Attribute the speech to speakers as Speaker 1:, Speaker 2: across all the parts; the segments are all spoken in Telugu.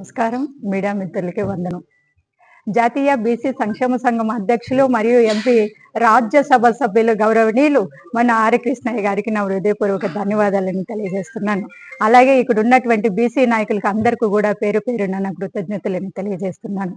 Speaker 1: నమస్కారం. మీడియా మిత్రులకి వందనం. జాతీయ బీసీ సంక్షేమ సంఘం అధ్యక్షులు మరియు ఎంపీ రాజ్యసభ సభ్యులు గౌరవనీయులు మన ఆర్ కృష్ణయ్య గారికి నా హృదయపూర్వక ధన్యవాదాలను తెలియజేస్తున్నాను. అలాగే ఇక్కడ ఉన్నటువంటి బీసీ నాయకులకు అందరికీ కూడా పేరు పేరున నా కృతజ్ఞతలను తెలియజేస్తున్నాను.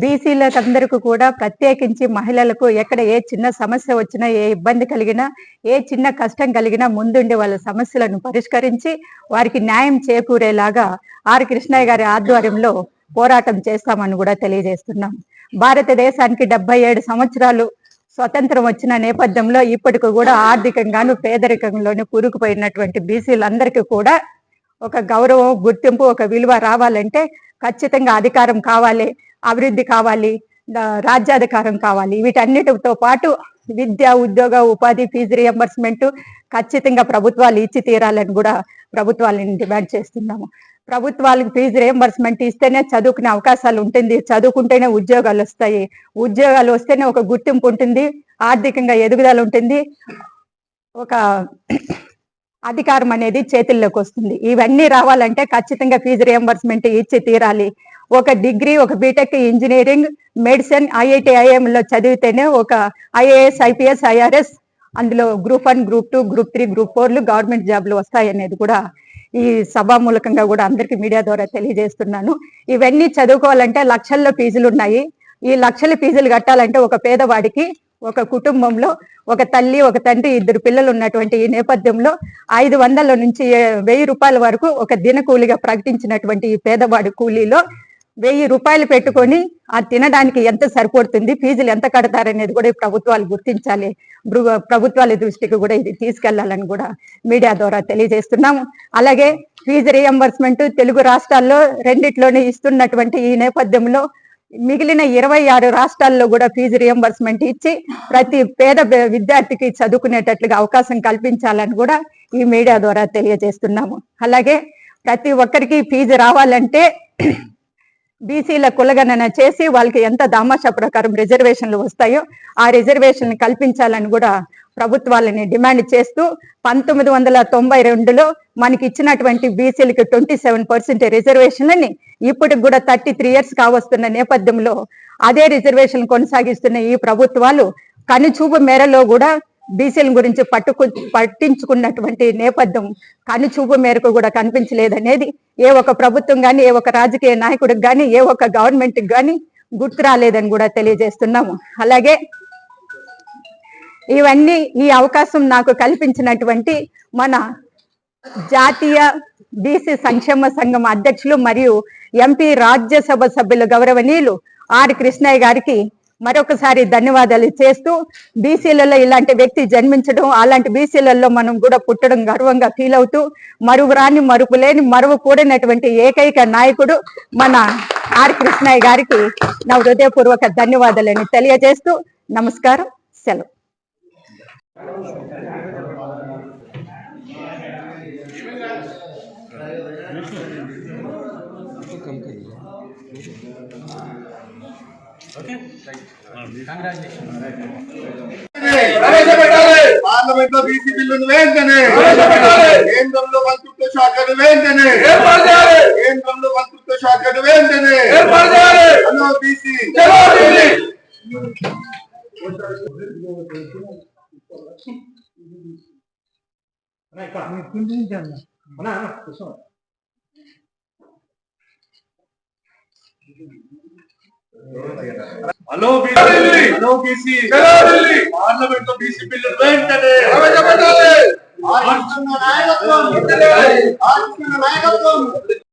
Speaker 1: బీసీలకు అందరికీ కూడా ప్రత్యేకించి మహిళలకు ఎక్కడ ఏ చిన్న సమస్య వచ్చినా ఏ ఇబ్బంది కలిగినా ఏ చిన్న కష్టం కలిగినా ముందుండి వాళ్ళ సమస్యలను పరిష్కరించి వారికి న్యాయం చేకూరేలాగా ఆర్ కృష్ణయ్య గారి ఆధ్వర్యంలో పోరాటం చేస్తామని కూడా తెలియజేస్తున్నాం. భారతదేశానికి డెబ్బై ఏడు సంవత్సరాలు స్వతంత్రం వచ్చిన నేపథ్యంలో ఇప్పటికి కూడా ఆర్థికంగాను పేదరికంలోనూ కూరుకుపోయినటువంటి బీసీలందరికీ కూడా ఒక గౌరవం గుర్తింపు ఒక విలువ రావాలంటే ఖచ్చితంగా అధికారం కావాలి అభివృద్ధి కావాలి రాజ్యాధికారం కావాలి. వీటన్నిటితో పాటు విద్య ఉద్యోగ ఉపాధి ఫీజు రియంబర్స్మెంట్ ఖచ్చితంగా ప్రభుత్వాలు ఇచ్చి తీరాలని కూడా ప్రభుత్వాలను డిమాండ్ చేస్తున్నాము. ప్రభుత్వాలకు ఫీజు రియంబర్స్మెంట్ ఇస్తేనే చదువుకునే అవకాశాలు ఉంటుంది. చదువుకుంటేనే ఉద్యోగాలు వస్తాయి. ఉద్యోగాలు వస్తేనే ఒక గుర్తింపు ఉంటుంది. ఆర్థికంగా ఎదుగుదల ఉంటుంది. ఒక అధికారం అనేది చేతుల్లోకి వస్తుంది. ఇవన్నీ రావాలంటే ఖచ్చితంగా ఫీజు రియంబర్స్మెంట్ ఇచ్చి తీరాలి. ఒక డిగ్రీ ఒక బీటెక్ ఇంజనీరింగ్ మెడిసిన్ ఐఐటి ఐఎంలో చదివితేనే ఒక ఐఏఎస్ ఐపీఎస్ ఐఆర్ఎస్ అందులో group one group two group three group ఫోర్లు గవర్నమెంట్ జాబ్లు వస్తాయనేది కూడా ఈ సభామూలకంగా కూడా అందరికి మీడియా ద్వారా తెలియజేస్తున్నాను. ఇవన్నీ చదువుకోవాలంటే లక్షల్లో ఫీజులు ఉన్నాయి. ఈ లక్షల ఫీజులు కట్టాలంటే ఒక పేదవాడికి ఒక కుటుంబంలో ఒక తల్లి ఒక తండ్రి ఇద్దరు పిల్లలు ఉన్నటువంటి ఈ నేపథ్యంలో ఐదు వందల నుంచి వెయ్యి రూపాయల వరకు ఒక దిన కూలిగా ప్రకటించినటువంటి ఈ పేదవాడి కూలీలో వెయ్యి రూపాయలు పెట్టుకొని ఆ తినడానికి ఎంత సరిపడుతుంది ఫీజులు ఎంత కడతారనేది కూడా ప్రభుత్వాలు గుర్తించాలి. ప్రభుత్వాల దృష్టికి కూడా ఇది తీసుకెళ్ళాలని కూడా మీడియా ద్వారా తెలియజేస్తున్నాము అలాగే ఫీజు రియంబర్స్మెంట్ తెలుగు రాష్ట్రాల్లో రెండిట్లోనే ఇస్తున్నటువంటి ఈ నేపథ్యంలో మిగిలిన ఇరవై ఆరు రాష్ట్రాల్లో కూడా ఫీజు రియంబర్స్మెంట్ ఇచ్చి ప్రతి పేద విద్యార్థికి చదువుకునేటట్లుగా అవకాశం కల్పించాలని కూడా ఈ మీడియా ద్వారా తెలియజేస్తున్నాము. అలాగే ప్రతి ఒక్కరికి ఫీజు రావాలంటే బీసీల కులగణన చేసి వాళ్ళకి ఎంత దామాషా ప్రకారం రిజర్వేషన్లు వస్తాయో ఆ రిజర్వేషన్ కల్పించాలని కూడా ప్రభుత్వాలని డిమాండ్ చేస్తూ పంతొమ్మిది వందల తొంభై రెండులో మనకి ఇచ్చినటువంటి బీసీలకి ట్వంటీ సెవెన్ పర్సెంట్ రిజర్వేషన్లని ఇప్పటికి కూడా థర్టీ త్రీ ఇయర్స్ కావస్తున్న నేపథ్యంలో అదే రిజర్వేషన్ కొనసాగిస్తున్న ఈ ప్రభుత్వాలు కనుచూపు మేరలో కూడా బీసీల గురించి పట్టుకు పట్టించుకున్నటువంటి నేపథ్యం కనుచూపు మేరకు కూడా కనిపించలేదనేది ఏ ఒక్క ప్రభుత్వం కానీ ఏ ఒక్క రాజకీయ నాయకుడికి కానీ ఏ ఒక్క గవర్నమెంట్కి కానీ గుర్తు రాలేదని కూడా తెలియజేస్తున్నాము. అలాగే ఇవన్నీ ఈ అవకాశం నాకు కల్పించినటువంటి మన జాతీయ బీసీ సంక్షేమ సంఘం అధ్యక్షులు మరియు ఎంపీ రాజ్యసభ సభ్యులు గౌరవనీయులు ఆర్ కృష్ణయ్య గారికి మరొకసారి ధన్యవాదాలు చేస్తూ బీసీలలో ఇలాంటి వ్యక్తి జన్మించడం అలాంటి బీసీలలో మనం కూడా పుట్టడం గర్వంగా ఫీల్ అవుతూ మరువురాని మరుపు లేని మరువు కూడినటువంటి ఏకైక నాయకుడు మన ఆర్ కృష్ణయ్య గారికి నా హృదయపూర్వక ధన్యవాదాలని తెలియజేస్తూ నమస్కారం సెలవు.
Speaker 2: ప్రవేశపెట్టాలి
Speaker 3: పార్లమెంట్లో బీసీ బిల్లును వెంటనే కేంద్రంలో మంత్రిత్వ శాఖను వెంటనే కేంద్రంలో మంత్రిత్వ శాఖను వెంటనే హలో బీసీ
Speaker 2: ఇక్కడ
Speaker 3: హలో హలో బీసీ. పార్లమెంట్లో బీసీ. బిల్లును వెంటనే. నాయకత్వం. నాయకత్వం.